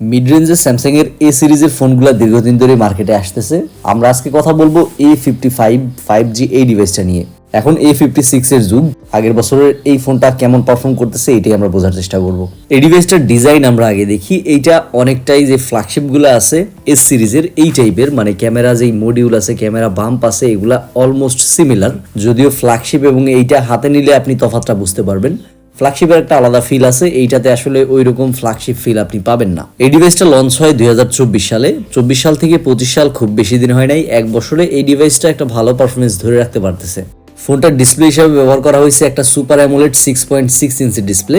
Mid রেঞ্জের Samsung এর এ সিরিজের ফোনগুলো দীর্ঘদিন ধরে মার্কেটে আসতেছে। আমরা আজকে কথা বলব A fifty five five G এই ডিভাইসটা নিয়ে। এখন এ ফিফটি সিক্স এর যুগ, আগের বছরের এই ফোনটা কেমন পারফর্ম করতেছে এটাই আমরা বোঝার চেষ্টা করব। এই ডিভাইসটার ডিজাইন আমরা আগে দেখি, এইটা অনেকটাই যে ফ্ল্যাগশিপগুলো আছে এস সিরিজের এই টাইপের মানে ক্যামেরা যেই মডিউল আছে, ক্যামেরা বাম্প আছে, এগুলা অলমোস্ট সিমিলার যদিও ফ্ল্যাগশিপ এবং এইটা হাতে নিলে আপনি তফাতটা বুঝতে পারবেন। ফ্ল্যাগশিপের একটা আলাদা ফিল আছে, এইটাতে আসলে ওই রকম ফ্ল্যাগশিপ ফিল আপনি পাবেন না। এই ডিভাইসটা লঞ্চ হয় দুই হাজার চব্বিশ সালে। চব্বিশ সাল থেকে পঁচিশ সাল খুব বেশি দিন হয় নাই, এক বছরে এই ডিভাইসটা একটা ভালো পারফরমেন্স ধরে রাখতে পারতেছে। ফোনটার ডিসপ্লে হিসাবে ব্যবহার করা হয়েছে একটা super AMOLED six point six inch display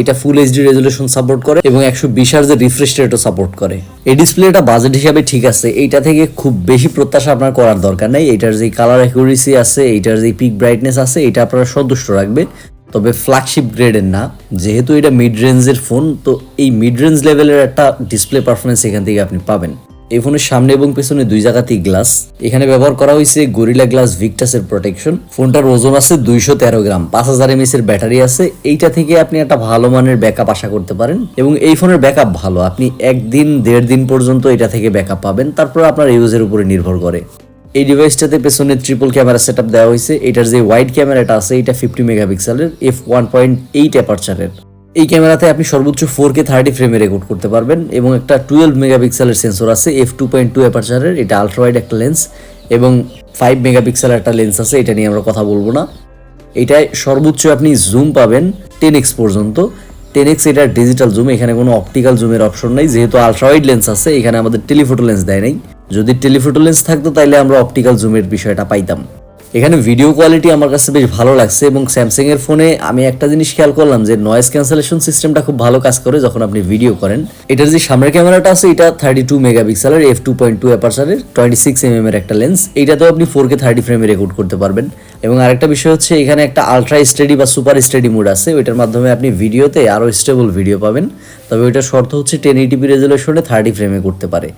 এটা ফুল এইচডি রেজলিউশন সাপোর্ট করে এবং একশো বিশ হার্জের রিফ্রেশ রেটও সাপোর্ট করে। এই ডিসপ্লেটা বাজেট হিসাবে ঠিক আছে, এইটা থেকে খুব বেশি প্রত্যাশা আপনার করার দরকার নেই। এটার যে কালার অ্যাকুরেসি আছে, এইটার যে পিক ব্রাইটনেস আছে এটা আপনারা সন্তুষ্ট রাখবে। তবে ফ্ল্যাগশিপ গ্রেডের না। যেহেতু এটা মিড রেঞ্জের ফোন তো এই মিড রেঞ্জ লেভেলের একটা ডিসপ্লে পারফরমেন্স এখান থেকে আপনি পাবেন। এই ফোনের সামনে এবং পেছনে দুই জায়গাতেই গ্লাস এখানে ব্যবহার করা হয়েছে গরিলা গ্লাস ভিক্টাসের প্রোটেকশন ফোনটার ওজন আছে দুইশো তেরো গ্রাম, পাঁচ হাজার এমএস এর ব্যাটারি আছে। এইটা থেকে আপনি একটা ভালো মানের ব্যাকআপ আশা করতে পারেন। এবং এই ফোনের ব্যাকআপ ভালো। আপনি একদিন দেড় দিন পর্যন্ত এটা থেকে ব্যাকআপ পাবেন। তারপর আপনার ইউজের উপরে নির্ভর করে। এই ডিভাইসটাতে পেছনে ট্রিপল ক্যামেরা সেট দেওয়া হয়েছে। এটার যে ওয়াইড ক্যামেরাটা আছে, এটা ফিফটি মেগাপিক্সেলের এফ ওয়ান পয়েন্ট এইট অ্যাপারচারের এই ক্যামেরাতে আপনি সর্বোচ্চ ফোর কে থার্টি ফ্রেমে রেকর্ড করতে পারবেন এবং একটা টুয়েলভ মেগাপিক্সেলের সেন্সর আছে এফ টু পয়েন্ট টু অ্যাপারচারের এটা আলট্রা ওয়াইড একটা লেন্স এবং ফাইভ মেগাপিক্সেলের একটা লেন্স আছে, এটা নিয়ে আমরা কথা বলব না। এটায় সর্বোচ্চ আপনি জুম পাবেন টেন এক্স পর্যন্ত। টেন এক্স এটা ডিজিটাল জুম এখানে কোনো অপটিক্যাল জুমের অপশন নাই। যেহেতু আলট্রাওয়াইড লেন্স আছে, এখানে আমাদের টেলিফোটো লেন্স দেয় নাই। যদি টেলিফোটো লেন্স থাকতো তাহলে আমরা অপটিক্যাল জুমের বিষয়টা পাইতাম। এখানে ভিডিও কোয়ালিটি আমার কাছে বেশ ভালো লাগছে এবং স্যামসাং এর ফোনে আমি একটা জিনিস খেয়াল করলাম যে নয়েজ ক্যান্সেলেশন সিস্টেমটা খুব ভালো কাজ করে যখন আপনি ভিডিও করেন। এটার যে সামনের ক্যামেরাটা আছে, এটা থার্টি টু মেগাপিক্সেলের এফ টু পয়েন্ট টু অ্যাপারচারের টোয়েন্টি সিক্স এম এর একটা লেন্স এইটাতেও আপনি ফোর কে থার্টি ফ্রেমে রেকর্ড করতে পারবেন। এবং আরেকটা বিষয় হচ্ছে, এখানে একটা আলট্রা স্টেডি বা সুপার স্টেডি মোড আছে। ওইটার মাধ্যমে আপনি ভিডিওতে আরও স্টেবল ভিডিও পাবেন। তবে ওইটার শর্ত হচ্ছে টেন এইটিপি রেজলিউশনে থার্টি ফ্রেমে করতে পারে।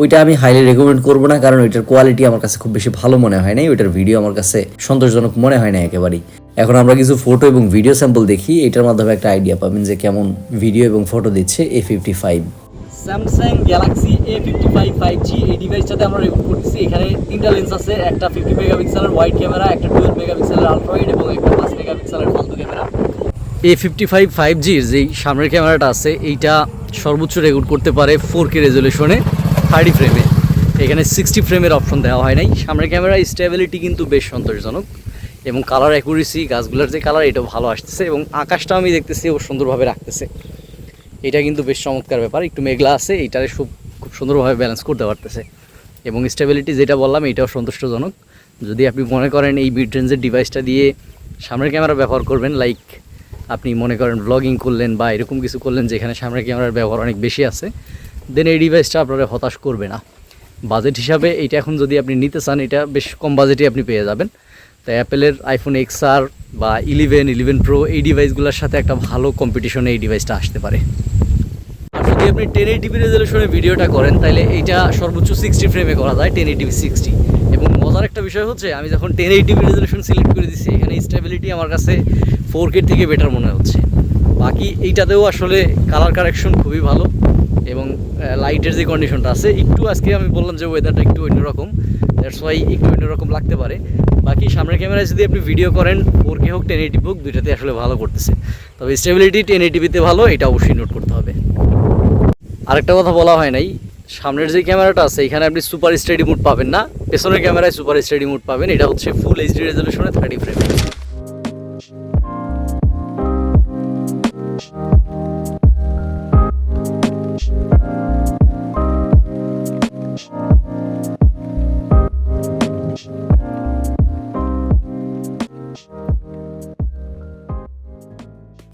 ওইটা আমি হাইলি রেকমেন্ড করব না কারণ ওইটার কোয়ালিটি আমার কাছে খুব বেশি ভালো মনে হয় নাই ওইটার ভিডিও আমার কাছে সন্তোষজনক মনে হয় না একেবারেই। এখন আমরা কিছু ফটো এবং ভিডিও স্যাম্পল দেখি এটার মাধ্যমে একটা আইডিয়া পাবেন যে কেমন ভিডিও এবং ফটো দিচ্ছে A fifty five Samsung Galaxy A fifty five five G এই ডিভাইসটাতে আমরা রেকর্ড করতেছি। এখানে তিনটা লেন্স আছে একটা ফিফটি মেগাপিক্সেলের ওয়াইড ক্যামেরা একটা টুয়েলভ মেগাপিক্সেলের আলট্রাওয়াইড এবং একটা পাঁচ মেগাপিক্সেলের ফালতু camera A fifty five five জির যেই সামনের ক্যামেরাটা আছে এইটা সর্বোচ্চ রেকর্ড করতে পারে ফোর কে রেজলিউশনে থার্টি ফ্রেমে। এখানে সিক্সটি ফ্রেমের অপশন দেওয়া হয় নাই। সামনের ক্যামেরা স্টেবিলিটি কিন্তু বেশ সন্তোষজনক। এবং কালার অ্যাকুরেসি গাছগুলোর যে কালার এটাও ভালো আসতেছে এবং আকাশটা আমি দেখতেছি, ও সুন্দরভাবে রাখতেছে। এটা কিন্তু বেশ চমৎকার ব্যাপার। একটু মেঘলা আছে, এইটারে খুব খুব সুন্দরভাবে ব্যালেন্স করতে পারতেছে। এবং স্টেবিলিটি যেটা বললাম, এটাও সন্তুষ্টজনক যদি আপনি মনে করেন এই মিড রেঞ্জের ডিভাইসটা দিয়ে সামনের ক্যামেরা ব্যবহার করবেন লাইক আপনি মনে করেন ব্লগিং করলেন বা এরকম কিছু করলেন যেখানে সামনের ক্যামেরার ব্যবহার অনেক বেশি আছে দেন এই ডিভাইসটা আপনারা হতাশ করবে না। বাজেট হিসাবে এইটা এখন যদি আপনি নিতে চান, এটা বেশ কম বাজেটে আপনি পেয়ে যাবেন। তো অ্যাপেলের আইফোন এক্স আর বা ইলেভেন ইলেভেন প্রো এই ডিভাইসগুলোর সাথে একটা ভালো কম্পিটিশনে এই ডিভাইসটা আসতে পারে। আর যদি আপনি টেন এইটিপি রেজলিউশনে ভিডিওটা করেন তাহলে এইটা সর্বোচ্চ সিক্সটি ফ্রেমে করা যায় টেন এইটিপি সিক্সটি এবং মজার একটা বিষয় হচ্ছে, আমি যখন টেন এইটিপি রেজলিউশন সিলেক্ট করে দিচ্ছি এখানে স্টেবিলিটি আমার কাছে ফোর থেকে বেটার মনে হচ্ছে। বাকি এইটাতেও আসলে কালার কারেকশন খুবই ভালো। এবং লাইটের যে কন্ডিশনটা আছে, একটু আজকে আমি বললাম যে ওয়েদারটা একটু অন্যরকম দ্যাটস ওয়াই একটু অন্যরকম লাগতে পারে। বাকি সামনের ক্যামেরায় যদি আপনি ভিডিও করেন ফোর কে হোক টেন এইটি হোক দুইটাতে আসলে ভালো করতেছে। তবে স্টেবিলিটি টেন এইটিভিতে ভালো, এটা অবশ্যই নোট করতে হবে। আরেকটা কথা বলা হয় নাই, সামনের যে ক্যামেরাটা আছে, এখানে আপনি সুপার স্টেডি মুড পাবেন না, পেছনের ক্যামেরায় সুপার স্টেডি মুড পাবেন, এটা হচ্ছে ফুল এইচডি রেজলিউশনে থার্টি ফ্রেম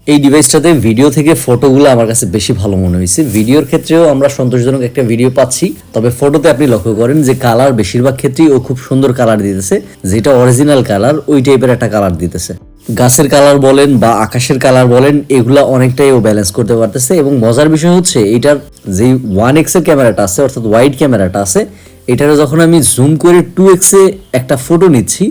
এই ডিভাইসটাতে ভিডিও থেকে ফটোগুলো আমার কাছে বেশি ভালো মনে হয়েছে। ভিডিওর ক্ষেত্রেও আমরা সন্তোষজনক একটা ভিডিও পাচ্ছি। তবে ফটোতে আপনি লক্ষ্য করেন যে কালার বেশিরভাগ ক্ষেত্রেই ও খুব সুন্দর কালার দিতেছে। যেটা অরিজিনাল কালার ওই টাইপের একটা কালার দিতেছে। গাছের কালার বলেন বা আকাশের কালার বলেন, এগুলা অনেকটাই ও ব্যালেন্স করতে পারতেছে। এবং মজার বিষয় হচ্ছে, এটার যে ওয়ান এক্সের ক্যামেরাটা আছে, অর্থাৎ ওয়াইড ক্যামেরাটা আছে এটারে যখন আমি জুম করে টু এক্সে একটা ফটো নিচ্ছি,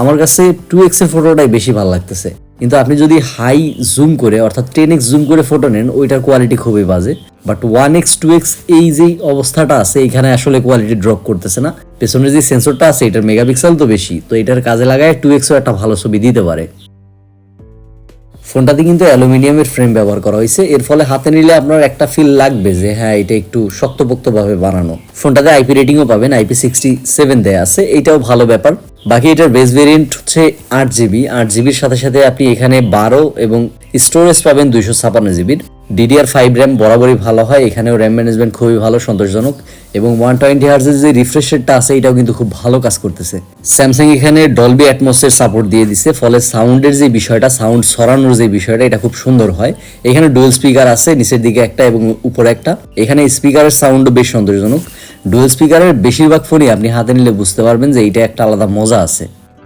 আমার কাছে টু এক্সের ফটোটাই বেশি ভালো লাগতেছে। কিন্তু আপনি যদি হাই জুম করে, অর্থাৎ টেন এক্স জুম করে ফটো নেন, ওইটার কোয়ালিটি খুবই বাজে। But one X two X এই যে অবস্থাটা আছে, এখানে আসলে কোয়ালিটি ড্রপ করতেছে না। পেছনে যে সেন্সরটা আছে, এটার মেগাপিক্সেল তো বেশি। তো এটার কাজে লাগায় টু এক্সও একটা ভালো ছবি দিতে পারে। ফোনটাতে কিন্তু অ্যালুমিনিয়ামের ফ্রেম ব্যবহার করা হয়েছে। এর ফলে হাতে নিলে আপনার একটা ফিল লাগবে যে হ্যাঁ এটা একটু শক্তপোক্তভাবে বানানো। ফোনটাতে আইপি রেটিংও পাবেন আইপি সিক্সটি সেভেন দেয়া আছে। এটাও ভালো ব্যাপার। বাকি এটার বেস ভেরিয়েন্ট হচ্ছে আট জিবি আট জিবির সাথে সাথে আপনি এখানে বারো এবং স্টোরেজ পাবেন দুইশো ছাপান্ন জিবির ডিডিআর ফাইভ র্যাম বরাবরই ভালো হয়। এখানেও র্যাম ম্যানেজমেন্ট খুবই ভালো, সন্তোষজনক। এবং ওয়ান টোয়েন্টি হার্জের যে রিফ্রেশ রেটটা আছে, এটাও কিন্তু খুব ভালো কাজ করতেছে। স্যামসাং এখানে ডলবি অ্যাটমসের সাপোর্ট দিয়ে দিছে, ফলে সাউন্ডের যে বিষয়টা সাউন্ড সরানোর যে বিষয়টা, এটা খুব সুন্দর হয়। এখানে ডুয়েল স্পিকার আছে, নিচের দিকে একটা এবং উপরে একটা। এখানে স্পিকারের সাউন্ডও বেশ সন্তোষজনক। ডুয়েল স্পিকারের বেশিরভাগ ফোনই আপনি হাতে নিলে বুঝতে পারবেন যে এটা একটা আলাদা মজা আছে।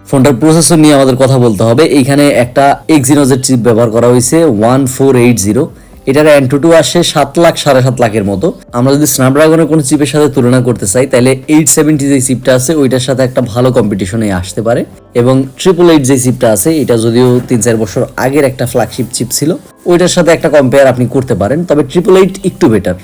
ফোনটার প্রসেসর নিয়ে আমাদের কথা বলতে হবে। এইখানে একটা এক্সিনোজের চিপ ব্যবহার করা হয়েছে ওয়ান ফোর এইট জিরো এটার অ্যান্টু টু আসে সাত লাখ, সাড়ে সাত লাখের মতো। আমরা যদি স্ন্যাপড্রাগনের কোনো চিপের সাথে তুলনা করতে চাই, তাহলে এইট সেভেন্টি যে চিপটা আছে, ওইটার সাথে একটা ভালো কম্পিটিশনে আসতে পারে। এবং ট্রিপল এইট যে চিপটা আছে, এটা যদিও তিন চার বছর আগের একটা ফ্ল্যাগশিপ চিপ ছিল, ওইটার সাথে একটা কম্পেয়ার আপনি করতে পারেন। তবে ট্রিপল এইট একটু বেটার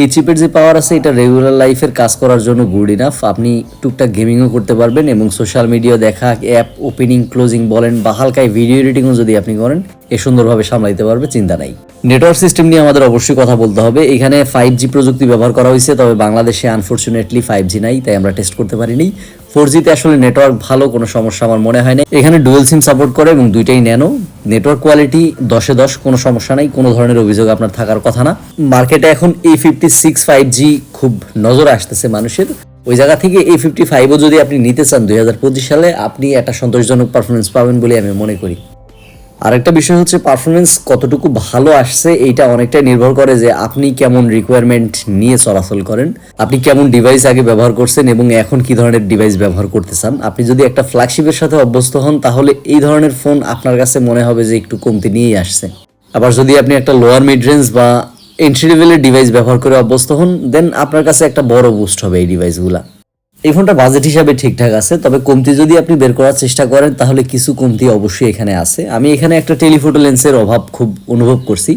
এই চিপের যে পাওয়ার আছে, এটা রেগুলার লাইফের কাজ করার জন্য গুড ইনাফ আপনি টুকটাক গেমিংও করতে পারবেন এবং সোশ্যাল মিডিয়া দেখা অ্যাপ ওপেনিং ক্লোজিং বলেন, বা হালকায় ভিডিও এডিটিংও যদি আপনি করেন, এ সুন্দরভাবে সামলাইতে পারবে, চিন্তা নাই। নেটওয়ার্ক সিস্টেম নিয়ে আমাদের অবশ্যই কথা বলতে হবে। এখানে ফাইভ জি প্রযুক্তি ব্যবহার করা হয়েছে, তবে বাংলাদেশে আনফর্চুনেটলি ফাইভ জি নাই, তাই আমরা টেস্ট করতে পারিনি। ফোর জিতে আসলে নেটওয়ার্ক ভালো, কোনো সমস্যা আমার মনে হয় না এখানে ডুয়েল সিম সাপোর্ট করে এবং দুইটাই ন্যানো নেটওয়ার্ক কোয়ালিটি দশে দশ, কোনো সমস্যা নাই, কোনো ধরনের অভিযোগ আপনার থাকার কথা না। মার্কেটে এখন A fifty six five G খুব নজরে আসতেছে মানুষের। ওই জায়গা থেকে এ ফিফটি ফাইভও যদি আপনি নিতে চান দুই হাজার পঁচিশ সালে, আপনি একটা সন্তোষজনক পারফরমেন্স পাবেন বলে আমি মনে করি। আরেকটা বিষয় হচ্ছে পারফরমেন্স কতটুকু ভালো আসছে, এইটা অনেকটাই নির্ভর করে যে আপনি কেমন রিকোয়ারমেন্ট নিয়ে চলাচল করেন, আপনি কেমন ডিভাইস আগে ব্যবহার করছেন এবং এখন কি ধরনের ডিভাইস ব্যবহার করতে চান। আপনি যদি একটা ফ্ল্যাগশিপের সাথে অভ্যস্ত হন, তাহলে এই ধরনের ফোন আপনার কাছে মনে হবে যে একটু কমতি নিয়েই আসছে। আবার যদি আপনি একটা লোয়ার মিড রেঞ্জ বা এন্ট্রি লেভেলের ডিভাইস ব্যবহার করে অভ্যস্ত হন দেন আপনার কাছে একটা বড় বুস্ট হবে এই ডিভাইসগুলা এই ফোনটা বাজেট হিসাবে ঠিকঠাক আছে, তবে কমতি যদি আপনি বের করার চেষ্টা করেন, তাহলে কিছু কমতি অবশ্যই এখানে আছে। আমি এখানে একটা টেলিফোটো লেন্সের অভাব খুব অনুভব করছি।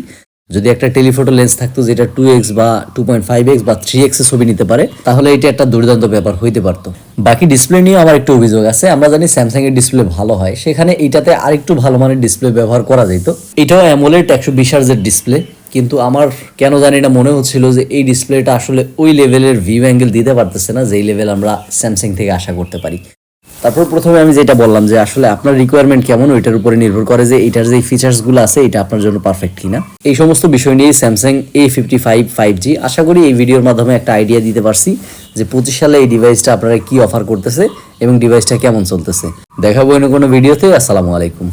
যদি একটা টেলিফোটো লেন্স থাকতো যেটা টু এক্স বা টু পয়েন্ট ফাইভ এক্স বা থ্রি এক্স ছবি নিতে পারে, তাহলে এটা একটা দুর্দান্ত ব্যাপার হইতে পারতো। বাকি ডিসপ্লে নিয়ে আমার একটু অভিযোগ আছে। আমরা জানি স্যামসাং এর ডিসপ্লে ভালো হয়। সেখানে এইটাতে আরেকটু ভালো মানের ডিসপ্লে ব্যবহার করা যেত। এটাও অ্যামোলেট একশো বিশ ডিসপ্লে কিন্তু আমার কেন জানি না মনে হচ্ছিল যে এই ডিসপ্লেটা আসলে ওই লেভেলের ভিউ অ্যাঙ্গেল দিতে পারতেছে না, যেই লেভেল আমরা স্যামসাং থেকে আশা করতে পারি। তারপর প্রথমে আমি যেটা বললাম যে আসলে আপনার রিকোয়ারমেন্ট কেমন, ওইটার উপরে নির্ভর করে যে এটার যে ফিচার্সগুলো আছে, এটা আপনার জন্য পারফেক্ট কিনা। এই সমস্ত বিষয় নিয়ে Samsung A fifty five five G আশা করি এই ভিডিওর মাধ্যমে একটা আইডিয়া দিতে পারছি যে পঁচিশ সালে এই ডিভাইসটা আপনারা কি অফার করতেছে এবং ডিভাইসটা কেমন চলতেছে। দেখাবো অন্য কোনো ভিডিওতে আসসালামু আলাইকুম।